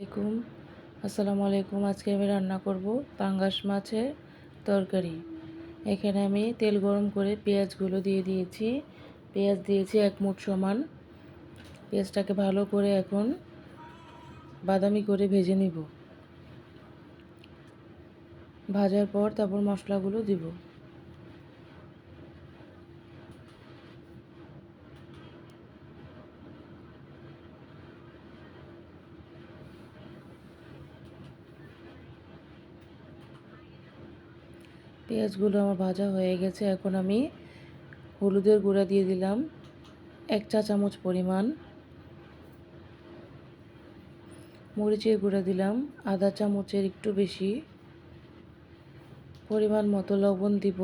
আলাইকুম। আসসালামু আলাইকুম। আজকে আমি রান্না করব পাঙ্গাস মাছের তরকারি। এখানে আমি তেল গরম করে পেঁয়াজগুলো দিয়ে দিয়েছি। পেঁয়াজ দিয়েছি এক মুঠ সমান। পেঁয়াজটাকে ভালো করে এখন বাদামি করে ভেজে নিব। ভাজার পর তারপর মশলাগুলো দিব। পেঁয়াজগুলো আমার ভাজা হয়ে গেছে। এখন আমি হলুদের গুঁড়া দিয়ে দিলাম। এক চা চামচ পরিমাণ। মরিচের গুঁড়া দিলাম। আধা চামচের একটু বেশি পরিমাণ মতো লবণ দিব।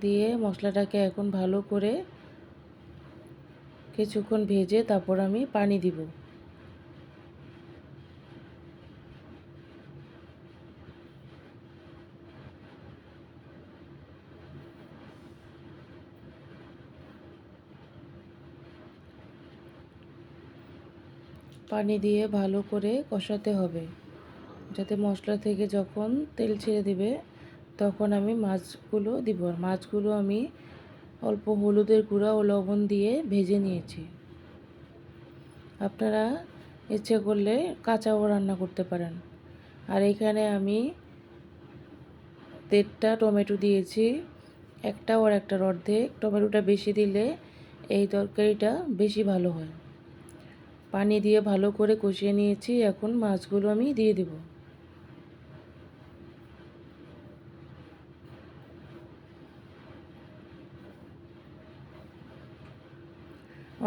দিয়ে মশলাটাকে এখন ভালো করে কিছুক্ষণ ভেজে তারপর আমি পানি দিব। পানি দিয়ে ভালো করে কষাতে হবে। যাতে মশলা থেকে যখন তেল ছেড়ে দিবে, তখন আমি মাছগুলো দিব। মাছগুলো আমি অল্প হলুদের গুঁড়া ও লবণ দিয়ে ভেজে নিয়েছি। আপনারা ইচ্ছে করলে কাঁচাও রান্না করতে পারেন। আর এখানে আমি দেড়টা টমেটো দিয়েছি। একটা ওর একটার অর্ধেক টমেটোটা বেশি দিলে এই তরকারিটা বেশি ভালো হয়। পানি দিয়ে ভালো করে কষিয়ে নিয়েছি। এখন মাছগুলো আমি দিয়ে দেব।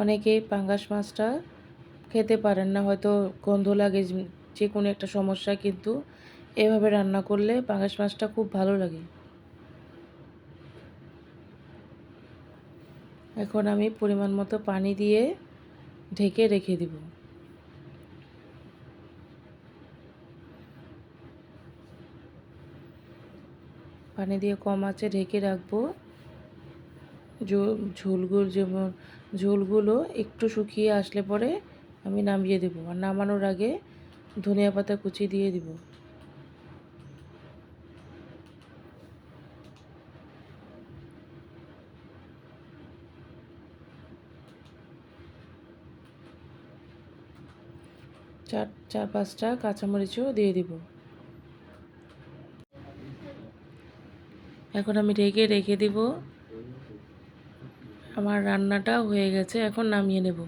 অনেকেই পাঙ্গাস মাছটা খেতে পারেন না, হয়তো গন্ধ লাগে, যে কোনো একটা সমস্যা, কিন্তু এভাবে রান্না করলে পাঙ্গাস মাছটা খুব ভালো লাগে। এখন আমি পরিমাণ মতো পানি দিয়ে ঢেকে রেখে দিব। পানি দিয়ে কম আছে ঢেকে রাখব। ঝোলগুলো যেমন, ঝোলগুলো একটু শুকিয়ে আসলে পরে আমি নামিয়ে দেবো। আর নামানোর আগে ধনিয়া পাতা কুচি দিয়ে দিব। চার চার, পাঁচটা কাঁচামরিচও দিয়ে দিব। এখন আমি ঢেকে রেখে দিব। আমার রান্নাটা হয়ে গেছে, এখন নামিয়ে নেব।